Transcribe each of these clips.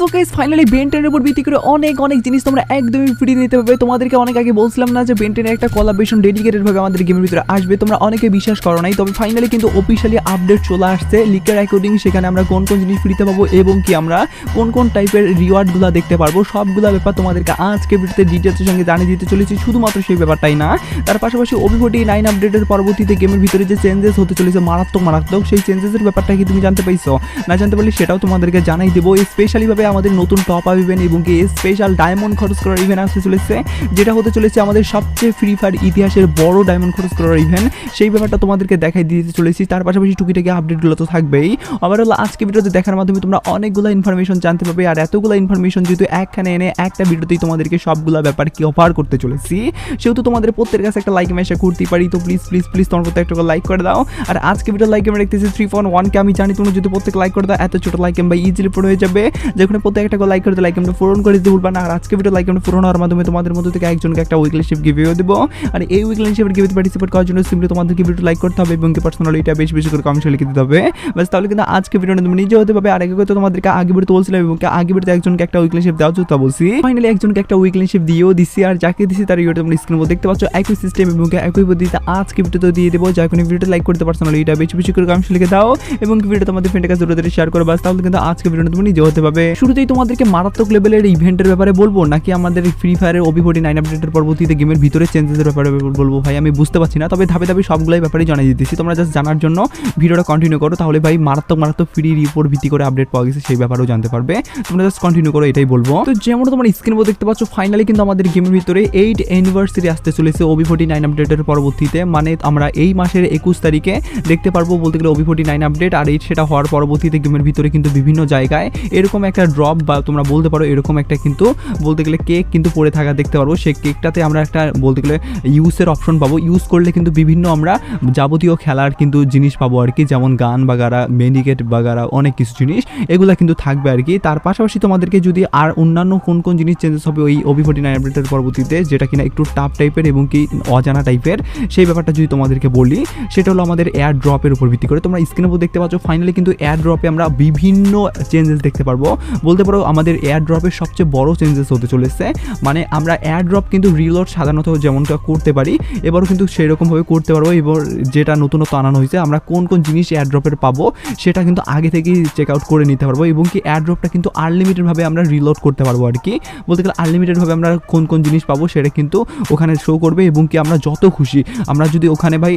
So guys finally বেন্টেনের উপর ভিত্তি করে অনেক অনেক জিনিস তোমরা একদমই ফ্রি নিতে পারবে। তোমাদেরকে অনেক আগে বলছিলাম না যে বেন্টেনের একটা কোলাবরেশন ডেডিকেটেড ভাবে আমাদের গেমের ভিতরে আসবে। তোমরা অনেকে বিশ্বাস করো নাই, তবে ফাইনালি কিন্তু অফিসিয়ালি আপডেট চলে আসছে। লিকের অ্যাকর্ডিং সেখানে আমরা কোন কোন জিনিস ফ্রিতে পাবো এবং কি আমরা কোন কোন টাইপের রিওয়ার্ডগুলো দেখতে পারব, সবগুলো ব্যাপার তোমাদেরকে আজকে ভিডিওতে ডিটেলসের সঙ্গে জানিয়ে দিতে চলেছি। শুধুমাত্র সেই ব্যাপারটাই না, তার পাশাপাশি ওবিফোর্টি নাইন আপডেটের পরবর্তীতে গেমের ভিতরে যে চেঞ্জেস হতে চলেছে মারাত্মক মারাত্মক, সেই চেঞ্জেসের ব্যাপারটা কি তুমি জানতে পাইছো? না জানতে পারলে সেটাও তোমাদেরকে জানাই দেবো। স্পেশালি ভাবে আমাদের নতুন টপ আপ ইভেন্ট এবং কি স্পেশাল ডায়মন্ড খরচ করার ইভেন্ট আসতে চলেছে, যেটা হতে চলেছে আমাদের সবচেয়ে ফ্রি ফায়ার ইতিহাসের বড় ডায়মন্ড খরচ করার ইভেন্ট সেই ব্যাপারটা তোমাদেরকে দেখাই দিতে চলেছি, তার পাশাপাশি টুকিটাকি আপডেটগুলো তো থাকবেই। আবার হলো আজকে ভিডিওতে দেখার মাধ্যমে তোমরা অনেকগুলো ইনফরমেশন জানতে পারবে, আর এতগুলো ইনফরমেশন যেহেতু একখানে এনে একটা ভিডিওতেই তোমাদেরকে সবগুলো ব্যাপার কি অফার করতে চলেছি। সেহেতু তোমাদের প্রত্যেকের কাছে একটা লাইক মেশা করতেই পারি, তো প্লিজ প্লিজ প্লিজ তোমার প্রত্যেক একটা লাইক করে দাও। আর আজকে ভিডিও লাইক আমরা দেখতেছি থ্রি পয়েন্ট ওয়ানকে আমি জানি তুমি যদি প্রত্যেক লাইক করে দাও, এত ছোট লাইক বা ইজিলি পড়ে হয়ে যাবে। যেখানে প্রত্যেক একটা লাইক করে লাইক আমরা পূরণ করে দিতে ভুলবা আর আজকে ভিডিও লাইক আমরা পূরণ হওয়ার মাধ্যমে তোমাদের মধ্যে থেকে একজনকে একটা উইকলি শিপ গিভেও দেবো। আর এই উইকলি শিপের গিভেতে পার্টিসিপেট করার জন্য সিম্পলি তোমাদেরকে ভিডিও লাইক করতে হবে এবং পার্সোনালি এটা বেশি বেশি করে কমেন্টে লিখে দিতে হবে। বাস তাহলে কিন্তু আজকে ভিডিওটা তুমি নিজে হতে পারবে। আর আগে তো তোমাদেরকে আগে ভিডিওতে বলছিলাম এবং আগে ভিডিওতে একজনকে একটা উইকলি শিপ দেওয়া তা বলছি। ফাইনালি একজনকে একটা উইকলি শিপ দিয়েও দিছি। আর যাকে দিছি তার ভিডিও তোমরা স্ক্রিনে দেখতে পাচ্ছ। একই সিস্টেম এবং একই পদ্ধতিতে আজকে ভিডিওতে দিয়ে দেবো। যা কোনো ভিডিওটা লাইক করতে পার্সোনালি এটা বেশি বেশি করে কমেন্টে লিখে দাও এবং ভিডিও তোমাদের ফ্রেন্ডের কাছে শেয়ার করো। বাস তাহলে কিন্তু আজকে ভিডিওটা তুমি নিজে হতে পারবে। শুরুতেই তোমাদেরকে মারাত্মক লেভেলের ইভেন্টের ব্যাপারে বলব, নাকি আমাদের ফ্রি ফায়ারের ওবি ফোর্টি নাইন আপডেটের পরবর্তীতে গেমের ভিতরে চেঞ্জেসের ব্যাপারে বলব ভাই? আমি বুঝতে পারছি না, তবে ধাপে ধাপে সবগুলোই ব্যাপারে জানিয়ে দিতেছি। তোমরা জাস্ট জানার জন্য ভিডিওটা কন্টিনিউ করো, তাহলে ভাই মারাত্মক মারাত্মক ফ্রি রিপোর্ট ভিত্তি করে আপডেট পাওয়া গেছে, সেই ব্যাপারেও জানতে পারবে। তোমরা জাস্ট কন্টিনিউ করো, এটাই বলব। তো যেমন তোমার স্ক্রিন দেখতে পাচ্ছ ফাইনালি কিন্তু আমাদের গেমের ভিতরে এইট অ্যানিভার্সারি আসতে চলেছে ওবি ফোর্টি নাইন আপডেটের পরবর্তীতে। মানে আমরা এই মাসের একুশ তারিখে দেখতে পারব বলতে গেলে ওবি ফোর্টি নাইন আপডেট আর এই সেটা হওয়ার পরবর্তীতে গেমের ভিতরে কিন্তু বিভিন্ন জায়গায় এরকম একটা ড্রপ বা তোমরা বলতে পারো এরকম একটা কিন্তু, বলতে গেলে কেক কিন্তু পড়ে থাকা দেখতে পারব। সেই কেকটাতে আমরা একটা বলতে গেলে ইউজের অপশন পাবো। ইউজ করলে কিন্তু বিভিন্ন আমরা যাবতীয় খেলার কিন্তু জিনিস পাবো আর কি, যেমন গান বাগারা মেডিকেট বাগারা, অনেক কিছু জিনিস। এগুলা কিন্তু থাকবে আর কি। তার পাশাপাশি তোমাদেরকে যদি আর অন্যান্য কোন কোন জিনিস চেঞ্জেস হবে ওই ওবি ফোর্টি নাইন আপডেটের পরবর্তীতে, যেটা কিনা একটু টাফ টাইপের এবং কি অজানা টাইপের সেই ব্যাপারটা যদি তোমাদেরকে বলি, সেটা হলো আমাদের এয়ার ড্রপের উপর ভিত্তি করে। তোমরা স্ক্রিনের উপর দেখতে পাচ্ছ ফাইনালি কিন্তু এয়ার ড্রপে আমরা বিভিন্ন চেঞ্জেস দেখতে পারব। বলতে পারো আমাদের এয়ার ড্রপের সবচেয়ে বড় চেঞ্জেস হতে চলেছে। মানে আমরা এয়ার ড্রপ কিন্তু রিলোড সাধারণত যেমনটা করতে পারি, এবারও কিন্তু সেরকমভাবে করতে পারব। এবার যেটা নতুনত্ব আনানো হয়েছে, আমরা কোন কোন জিনিস এয়ার ড্রপের পাবো, সেটা কিন্তু আগে থেকেই চেক আউট করে নিতে পারব এবং কি এয়ার ড্রপটা কিন্তু আনলিমিটেডভাবে আমরা রিলোড করতে পারব আর কি। বলতে গেলে আনলিমিটেডভাবে আমরা কোন কোন জিনিস পাবো সেটা কিন্তু ওখানে শো করবে এবং কি আমরা যত খুশি, আমরা যদি ওখানে ভাই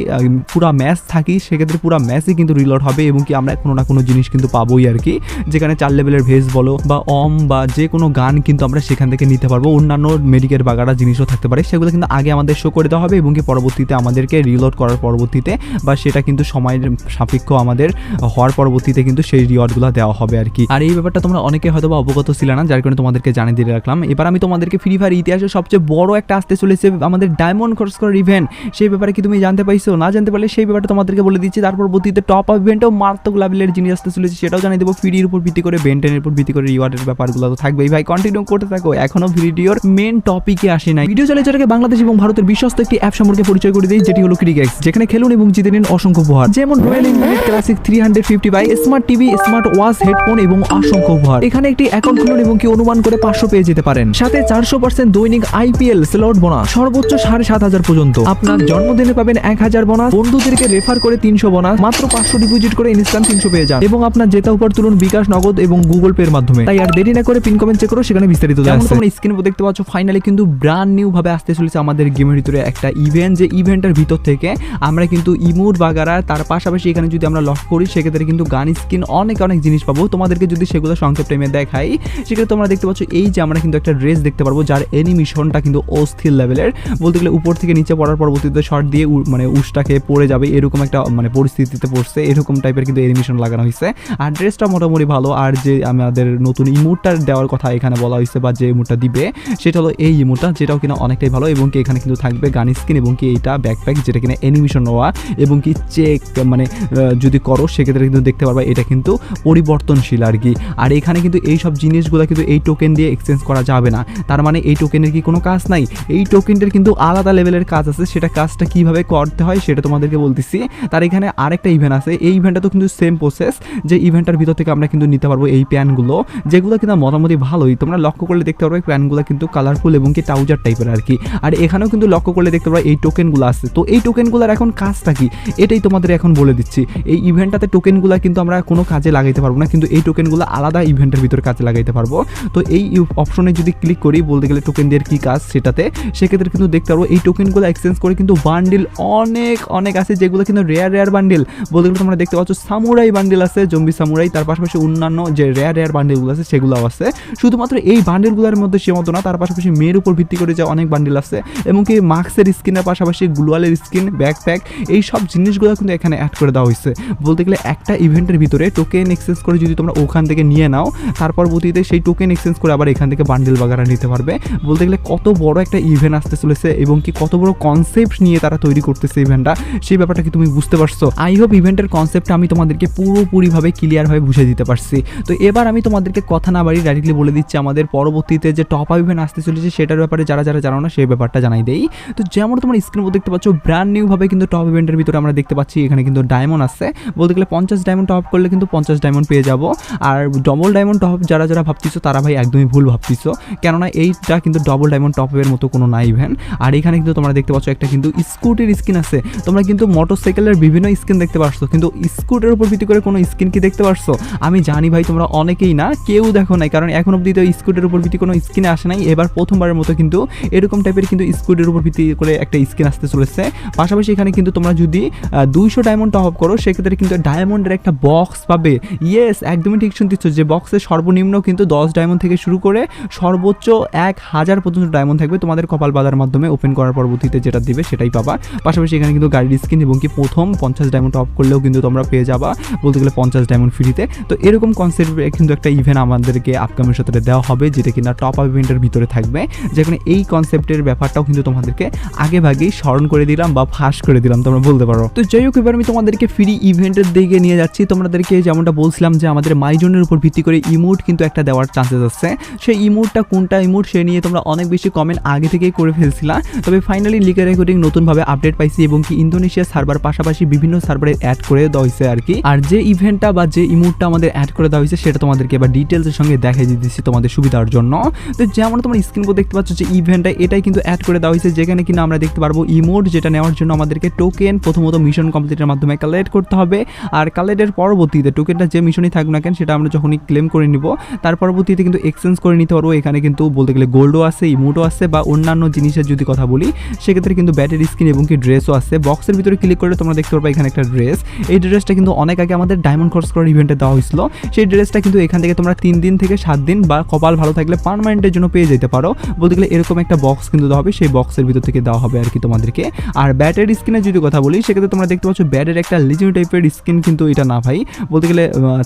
পুরো ম্যাচ থাকি, সেক্ষেত্রে পুরো ম্যাচই কিন্তু রিলোড হবে এবং কি আমরা কোনো না কোনো জিনিস কিন্তু পাবোই আর কি। যেখানে চার লেভেলের ভেজ বলো বা অম বা যে কোনো গান কিন্তু আমরা সেখান থেকে নিতে পারব। অন্যান্য মেডিকেল বাগারা জিনিসও থাকতে পারে। সেগুলো কিন্তু আগে আমাদের শো করে দেওয়া হবে এবং কি পরবর্তীতে আমাদেরকে রিলোড করার পরবর্তীতে বা সেটা কিন্তু সময়ের সাপেক্ষ আমাদের হওয়ার পরবর্তীতে কিন্তু সেই রিওয়ার্ডগুলো দেওয়া হবে আর কি। আর এই ব্যাপারটা তোমরা অনেকে হয়তো বা অবগত ছিল না, যার কারণে তোমাদেরকে জানিয়ে দিয়ে রাখলাম। এবার আমি তোমাদেরকে ফ্রি ফায়ার ইতিহাসে সবচেয়ে বড় একটা আসতে চলেছে আমাদের ডায়মন্ড খরচ করার ইভেন্ট সেই ব্যাপারে কি তুমি জানতে পাইছো? না জানতে পারলে সেই ব্যাপারটা তোমাদেরকে বলে দিচ্ছি। তার পরবর্তীতে টপ আপ ইভেন্টও মারাত্মক লেভেলের জিনিস আসতে চলেছে, সেটাও জানিয়ে দেবো। ফ্রির উপর ভিত্তি করে বেন্টেনের উপর ভিত্তি করে রিওয়ার্ডের ব্যাপারগুলো তো থাকবেই। ভাই কন্টিনিউ করতে থাকো। এখনও ভিডিওর মেন টপিকে আসে নাই। ভিডিও চালিয়ে যারা বাংলাদেশ এবং ভারতের বিশ্বস্ত একটি অ্যাপ সম্পর্কে পরিচয় করে দিই, যেটি হলো ক্রিকেক্স যেখানে খেলুন এবং জিতে নিন অসংখ্য উপহার। যেমন Royal Enfield classic three hundred fifty bike smart TV smart watch headphone এবং অসংখ্য উপহার। এখানে একটি অ্যাকাউন্ট খুলুন এবং কি অনুমান করে পাঁচশো পেয়ে যেতে পারেন। সাথে চারশো পার্সেন্ট দৈনিক আইপিএল স্লট বোনাস সর্বোচ্চ সাড়ে সাত হাজার পর্যন্ত। আপনার জন্মদিনে পাবেন এক হাজার বোনাস বন্ধুদেরকে রেফার করে তিনশো বোনাস মাত্র পাঁচশো ডিপোজিট করে ইনস্ট্যান্ট তিনশো পেয়ে যান। এবং আপনার জেতা উপর তুলুন বিকাশ, নগদ এবং গুগল পের মাধ্যমে। তাই আর দেরি না করে পিন কমেন্ট চেক করো সেখানে বিস্তারিত তোমরা স্ক্রিনে দেখতে পাচ্ছ ফাইনালি কিন্তু ব্র্যান্ড নিউ ভাবে আসতে চলেছে আমাদের গেমের ভিতরে একটা ইভেন্ট যে ইভেন্টের ভিতর থেকে আমরা কিন্তু ইমুর বাগারা তার পাশাপাশি এখানে যদি আমরা লক করি সেক্ষেত্রে কিন্তু গান স্কিন অনেক অনেক জিনিস পাবো। তোমাদেরকে যদি সেগুলো সংক্ষেপ টাইমে দেখাই সেক্ষেত্রে তোমরা দেখতে পাচ্ছ এই যে আমরা কিন্তু একটা ড্রেস দেখতে পারব যার অ্যানিমেশনটা কিন্তু অস্থির লেভেলের বলতে গেলে উপর থেকে নিচে পড়ার পরবর্তীতে শর্ট দিয়ে মানে উষ্টাকে পড়ে যাবে এরকম একটা মানে পরিস্থিতিতে পড়ছে এরকম টাইপের কিন্তু অ্যানিমেশন লাগানো হয়েছে। আর ড্রেসটা মোটামুটি ভালো আর যে আমাদের নতুন ইমোটটা দেওয়ার কথা এখানে বলা হয়েছে বা যে ইমোটটা দিবে, সেটা হলো এই ইমোটটা যেটাও কিনা অনেকটাই ভালো এবং কি এখানে কিন্তু থাকবে গান স্কিন এবং কি এইটা ব্যাকপ্যাক যেটা কিনা অ্যানিমেশন হওয়া এবং কি চেক মানে যদি করো, সেক্ষেত্রে কিন্তু দেখতে পারবা এটা কিন্তু পরিবর্তনশীল আর কি। আর এখানে কিন্তু এই সব জিনিসগুলো কিন্তু এই টোকেন দিয়ে এক্সচেঞ্জ করা যাবে না। তার মানে এই টোকেনের কি কোনো কাজ নাই? এই টোকেনটার কিন্তু আলাদা লেভেলের কাজ আছে, সেটা কাজটা কীভাবে করতে হয় সেটা তোমাদেরকে বলতেছি। তার এখানে আরেকটা ইভেন্ট আছে, এই ইভেন্টটা তো কিন্তু সেম প্রসেস যে ইভেন্টটার ভিতর থেকে আমরা কিন্তু নিতে পারব এই প্যানগুলো যেগুলো কিনা মোটামুটি ভালোই। তোমরা লক্ষ্য করলে দেখতে পারবে প্যানগুলো কিন্তু কালারফুল এবং কি ট্রাউজার টাইপের আর কি। আর এখানেও কিন্তু লক্ষ্য করলে দেখতে পারবে এই টোকেনগুলো আছে। তো এই টোকেনগুলোর এখন কাজটা কি? এটাই তোমাদের এখন বলে দিচ্ছি। এই ইভেন্টটাতে টোকেনগুলো কিন্তু আমরা কোনো কাজে লাগাইতে পারব না, কিন্তু এই টোকেনগুলো আলাদা ইভেন্টের ভিতরে কাজে লাগাইতে পারব। তো এই অপশনে যদি ক্লিক করি, বলতে গেলে টোকেন দিয়ে কী কাজ সেটাতে, সেক্ষেত্রে কিন্তু দেখতে পারব এই টোকেনগুলো এক্সচেঞ্জ করে কিন্তু বান্ডিল অনেক অনেক আছে, যেগুলো কিন্তু রেয়ার রেয়ার বান্ডিল বলতে গেলে তোমরা দেখতে পাচ্ছ সামুরাই বান্ডিল আছে জম্বি সামুরাই তার পাশাপাশি অন্যান্য যে রেয়ার রেয়ার বান্ডিলগুলো আছে সেগুলো আছে। শুধুমাত্র এই বান্ডিলগুলোর মধ্যে সীমান্ত না, তার পাশাপাশি মেয়ের উপর ভিত্তি করে যে অনেক বান্ডিল আছে, এবং কি মাস্কের স্কিনের পাশাপাশি গ্লোয়ালের স্কিন ব্যাকপ্যাক এই সব জিনিসগুলো কিন্তু এখানে অ্যাড করে দেওয়া হয়েছে। বলতে গেলে একটা ইভেন্টের ভিতরে টোকেন এক্সচেঞ্জ করে যদি তোমরা ওখান থেকে নিয়ে নাও তারপর পরবর্তীতে সেই টোকেন এক্সচেঞ্জ করে আবার এখান থেকে বান্ডিল বাগারা নিতে পারবে। বলতে গেলে কত বড় একটা ইভেন্ট আসতে চলেছে এবং কি কত বড় কনসেপ্ট নিয়ে তারা তৈরি করতেছে ইভেন্টটা সেই ব্যাপারটা কি তুমি বুঝতে পারছ? আই হোপ ইভেন্টের কনসেপ্টটা আমি তোমাদেরকে পুরোপুরিভাবে ক্লিয়ারভাবে বুঝিয়ে দিতে পারছি। তো এবার আমি তোমাদেরকে কথা না বাড়ি ডাইরেক্টলি বলে দিচ্ছি আমাদের পরবর্তীতে যে টপ আপ ইভেন্ট আসতে চলেছে সেটার ব্যাপারে যারা যারা জানো না সেই ব্যাপারটা জানাই দেই। তো যেমন তোমার স্ক্রিন দেখতে পাচ্ছ ব্র্যান্ড নিউভাবে কিন্তু টপ ইভেন্টের ভিতরে আমরা দেখতে পাচ্ছি, এখানে কিন্তু ডায়মন্ড আছে বলতে গেলে পঞ্চাশ ডায়মন্ড টপ করলে কিন্তু পঞ্চাশ ডায়মন্ড পেয়ে যাব। আর ডবল ডায়মন্ড টপ যারা যারা ভাবতেছো, তারা ভাই একদমই ভুল ভাবতেছো। কেননা এইটা কিন্তু ডবল ডায়মন্ড টপের মতো কোনো না ইভেন্ট আর এখানে কিন্তু তোমরা দেখতে পাচ্ছ একটা কিন্তু স্কুটির স্কিন আছে। তোমরা কিন্তু মোটরসাইকেলের বিভিন্ন স্কিন দেখতে পারছ। কিন্তু স্কুটের উপর ভিত্তি করে কোনো স্কিন কি দেখতে পারছ? আমি জানি ভাই তোমরা অনেকেই না কেউ দেখো নাই, কারণ এখন অব্দি তো স্কুটের উপর ভিত্তি কোনো স্কিনে আসে নাই। এবার প্রথমবারের মতো কিন্তু এরকম টাইপের কিন্তু স্কুটের উপর ভিত্তি করে একটা স্কিন আসতে চলেছে। পাশাপাশি এখানে কিন্তু তোমরা যদি দুইশো ডায়মন্ড টপ আপ করো, সেক্ষেত্রে কিন্তু ডায়মন্ডের একটা বক্স পাবে। ইয়েস একদমই ঠিক শুনতেছো যে বক্সের সর্বনিম্ন কিন্তু দশ ডায়মন্ড থেকে শুরু করে সর্বোচ্চ এক হাজার পর্যন্ত ডায়মন্ড থাকবে তোমাদের কপাল বাজার মাধ্যমে ওপেন করার পরবর্তীতে যেটা দিবে সেটাই পাবা। পাশাপাশি এখানে কিন্তু গাড়ির স্কিন এবং কি প্রথম পঞ্চাশ ডায়মন্ড টপ করলেও কিন্তু তোমরা পেয়ে যাবা, বলতে গেলে পঞ্চাশ ডায়মন্ড ফ্রিতে তো এরকম কনসেপ্ট কিন্তু একটা ইভেন্ট আমাদেরকে আপকামের সাথে দেওয়া হবে, যেটা কিনা টপ আপ ইভেন্টের ভিতরে থাকবে। যেখানে এই কনসেপ্টের ব্যাপারটাও কিন্তু তোমাদেরকে আগে ভাগেই স্মরণ করে দিলাম বা ফাঁস করে দিলাম, তোমরা বলতে পারো। তো যাই হোক, এবার আমি তোমাদেরকে ফ্রি ইভেন্টের দিকে নিয়ে যাচ্ছি। তোমাদেরকে যেমনটা বলছিলাম যে আমাদের মাইজনের উপর ভিত্তি করে ইমোট কিন্তু একটা দেওয়ার চান্সেস আছে। সেই ইমোটটা কোনটা ইমোট সে নিয়ে তোমরা অনেক বেশি কমেন্ট আগে থেকেই করে ফেলছিলা। তবে ফাইনালি লিগের রেকর্ডিং নতুনভাবে আপডেট পাইছি এবং কি ইন্দোনেশিয়া সার্ভার পাশাপাশি বিভিন্ন সার্ভারে অ্যাড করে দেওয়া হয়েছে আর কি। আর যে ইভেন্টটা বা যে ইমোটটা আমাদের অ্যাড করে দেওয়া হয়েছে সেটা তোমাদেরকে এবার ডিটেলসের সঙ্গে দেখাই দিতেছি তোমাদের সুবিধার জন্য। তো যেমন তোমার স্ক্রিন দেখতে পাচ্ছ যে ইভেন্টটা এটাই কিন্তু অ্যাড করে দেওয়া হয়েছে। যেখানে কিনা আমরা দেখতে পারব ইমোট যেটা নেওয়ার জন্য আমাদেরকে টোকেন প্রথমত মিশন কমপ্লিটের মাধ্যমে কালেক্ট করতে হবে। আর কালেক্টের পরবর্তীতে টোকেনটা যে মিশনই থাকুক না কেন, সেটা আমরা যখনই ক্লেম করে নিব, তার পরবর্তীতে কিন্তু এক্সচেঞ্জ করে নিতে পারব। এখানে কিন্তু বলতে গেলে গোল্ডও আছে ইমোটও আছে বা অন্যান্য জিনিসের যদি কথা বলি, সেক্ষেত্রে কিন্তু ব্যাটারি স্কিন এবং কি ড্রেসও আছে। বক্সের ভিতরে ক্লিক করলে তোমরা দেখতে পারবে এখানে একটা ড্রেস এই ড্রেসটা কিন্তু অনেক আগে আমাদের ডায়মন্ড কোর্স করার ইভেন্টে দেওয়া হয়েছিল। সেই ড্রেসটা কিন্তু এখান থেকে তোমরা তিন দিন থেকে সাত দিন বা কপাল ভালো থাকলে পারমানেন্টের জন্য পেয়ে যেতে পারো। বলতে গেলে এরকম একটা বক্স কিন্তু দেওয়া হবে, সেই বক্সের ভিতর থেকে দেওয়া হবে আর কি তোমাদেরকে। আর ব্যাটারি স্কিনের যদি কথা বলি, সেক্ষেত্রে তোমরা দেখতে পাচ্ছ ব্যাটের একটা লিজেন্ড টাইপের স্কিন কিন্তু এটা না ভাই। বলতে গেলে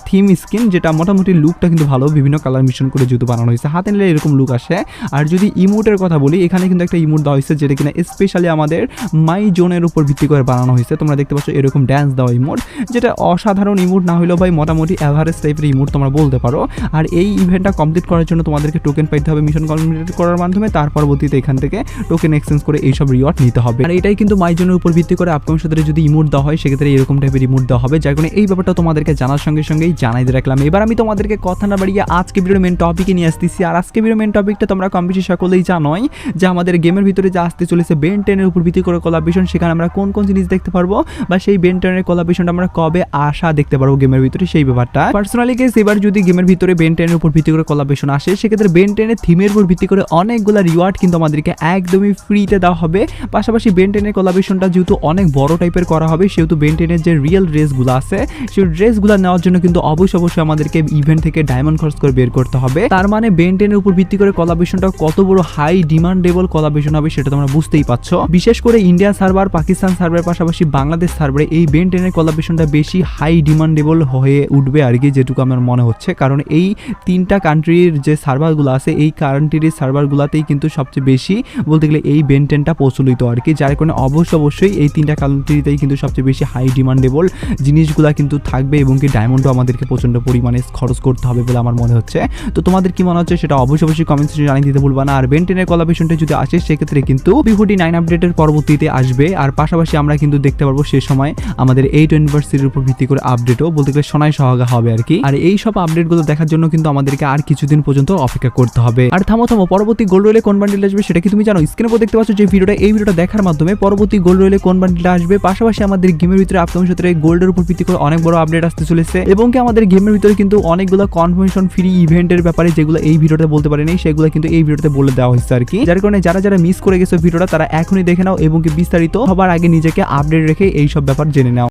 থিম স্কিন যেটা মোটামুটি লুকটা কিন্তু ভালো, বিভিন্ন কালার মিশন করে যেহেতু বানানো হয়েছে, হাতে নিলে এরকম লুক আসে। আর যদি ইমোটের কথা বলি, এখানে কিন্তু একটা ইমোট দেওয়া হয়েছে, যেটা কিনা স্পেশালি আমাদের মাই জোনের উপর ভিত্তি করে বানানো হয়েছে। তোমরা দেখতে পাচ্ছ এরকম ড্যান্স দেওয়া ইমোট যেটা অসাধারণ ইমোট না হলেও ভাই মোটামুটি অ্যাভারেজ টাইপের ইমোট তোমরা বলতে পারো। আর এই ইভেন্টটা কমপ্লিট করার জন্য তোমাদেরকে টোকেন পাইতে হবে মিশন কমপ্লিট করার মাধ্যমে। তার পরবর্তীতে এখান থেকে টোকেন এক্সচেঞ্জ করে এইসব রিওয়ার্ড নিতে হবে। আর এটাই কিন্তু মাই জোনের উপর ভিত্তি করে আপকামিং সাথে যদি ইমোট দেওয়া হয়, সেক্ষেত্রে এরকম টাইপের ইমোট দেওয়া হবে। যার কারণে এই ব্যাপারটা তোমাদেরকে জানার সঙ্গে সঙ্গেই জানাই দিয়ে রাখলাম। এবার আমি তোমাদেরকে কথা না বাড়িয়ে আজকে ভিডিওর মেন টপিকে নিয়ে আসতেছি। আর আজকে ভিডিওর মেন টপিকটা তোমরা কম বেশি সকলেই জানোই যে আমাদের গেমের ভিতরে যে আসতে চলেছে বেন টেনের উপর ভিত্তি করে কোলাবেশন সেখানে আমরা কোন কোন জিনিস দেখতে পারব বা সেই বেন টেনের কোলাবেশনটা আমরা কবে আসা দেখতে পারব গেমের ভিতরে সেই ব্যাপারটা। পার্সোনালি কেস এবার যদি গেমের ভিতরে বেন টেনের উপর ভিত্তি করে কোলাবেশন আসে, সেক্ষেত্রে বেন টেনের থিমের উপর ভিত্তি করে অনেকগুলো রিওয়ার্ড কিন্তু আমাদেরকে একদমই ফ্রিতে দেওয়া হবে। পাশাপাশি বেন টেনের কোলাবেশনটা যেহেতু অনেক বড় টাইপের করা হবে, সেহেতু বেন টেনের যে রিয়েল ড্রেসগুলো আছে, সেই ড্রেসগুলো নেওয়ার জন্য কিন্তু অবশ্যই অবশ্যই আমাদেরকে ইভেন্ট থেকে ডায়মন্ড খরচ করে বের করতে হবে। তার মানে বেন টেনের উপর ভিত্তি করে কোলাবেশনটা কত বড় হাই ডিমান্ডেবল কোলাবেশন হবে সেটা তোমরা বুঝতেই পারছ। বিশেষ করে ইন্ডিয়া সার্ভার পাকিস্তান সার্ভারের পাশাপাশি বাংলাদেশ সার্ভারে এই বেন টেনের কোলাবেশনটা বেশি হাই ডিমান্ডেবল হয়ে উঠবে আর কি, যেটুকু আমার মনে হচ্ছে। কারণ এই তিনটা কান্ট্রির যে সার্ভারগুলো আছে, এই কান্ট্রির সার্ভারগুলোতেই কিন্তু সবচেয়ে বেশি বলতে গেলে এই বেন টেনটা প্রচলিত আর কি। যার কারণে অবশ্য অবশ্যই এই তিনটা কান্ট্রিতেই কিন্তু সবচেয়ে বেশি হাই ডিমান্ডেবল জিনিসগুলো কিন্তু থাকবে এবং কি ডায়মন্ডও আমাদেরকে প্রচণ্ড পরিমাণে খরচ করতে হবে বলে আমার মনে হচ্ছে। তো তোমাদের কি মনে হচ্ছে সেটা অবশ্যই অবশ্যই কমেন্ট সেকশনে জানিয়ে দিতে ভুলবা না। আর বেন্টেনের কলাবেশনটা যদি আসে, সেক্ষেত্রে কিন্তু বিফোর্টি নাইন আপডেটের পরবর্তীতে আসবে। আর পাশাপাশি আমরা কিন্তু দেখতে পারব সে সময় আমাদের এইট ইউনিভার্সিটির উপর ভিত্তি করে আপডেটও বলতে গেলে সোনায় সহাগা হবে আর কি। আর এই সব আপডেটগুলো দেখার জন্য কিন্তু আমাদেরকে আর কিছুদিন পর্যন্ত অপেক্ষা করতে হবে। আর থামো থামো, পরবর্তী গোল্ড রয়েলে কোন বান্ডিল আসবে সেটা কি তুমি জানো? স্ক্রিনে উপর দেখতে পাচ্ছ যে ভিডিওটা, এই ভিডিওটা দেখার মাধ্যমে পরবর্তী গোল্ড রয়েলে কোন বান্ডিলটা আসবে? পাশাপাশি আমাদের গেমের ভিতরে আপকামিং সূত্রে গোল্ডের উপর ভিত্তি করে অনেক বড় আপডেট আসতে চলেছে। এবং কি আমাদের গেমের ভিতরে কিন্তু অনেকগুলো কনফার্মেশন ফ্রি ইভেন্টের ব্যাপারে যেগুলো এই ভিডিওতে বলতে পারেনি, সেগুলো কিন্তু এই ভিডিওতে বলে দেওয়া হয়েছে আর কি। যার কারণে যারা যারা মিস করে গেছে ভিডিওটা, তারা এখনই দেখে নাও এবং কি বিস্তারিত সবার আগে নিজেকে আপডেট রেখে এই সব ব্যাপার জেনে নাও।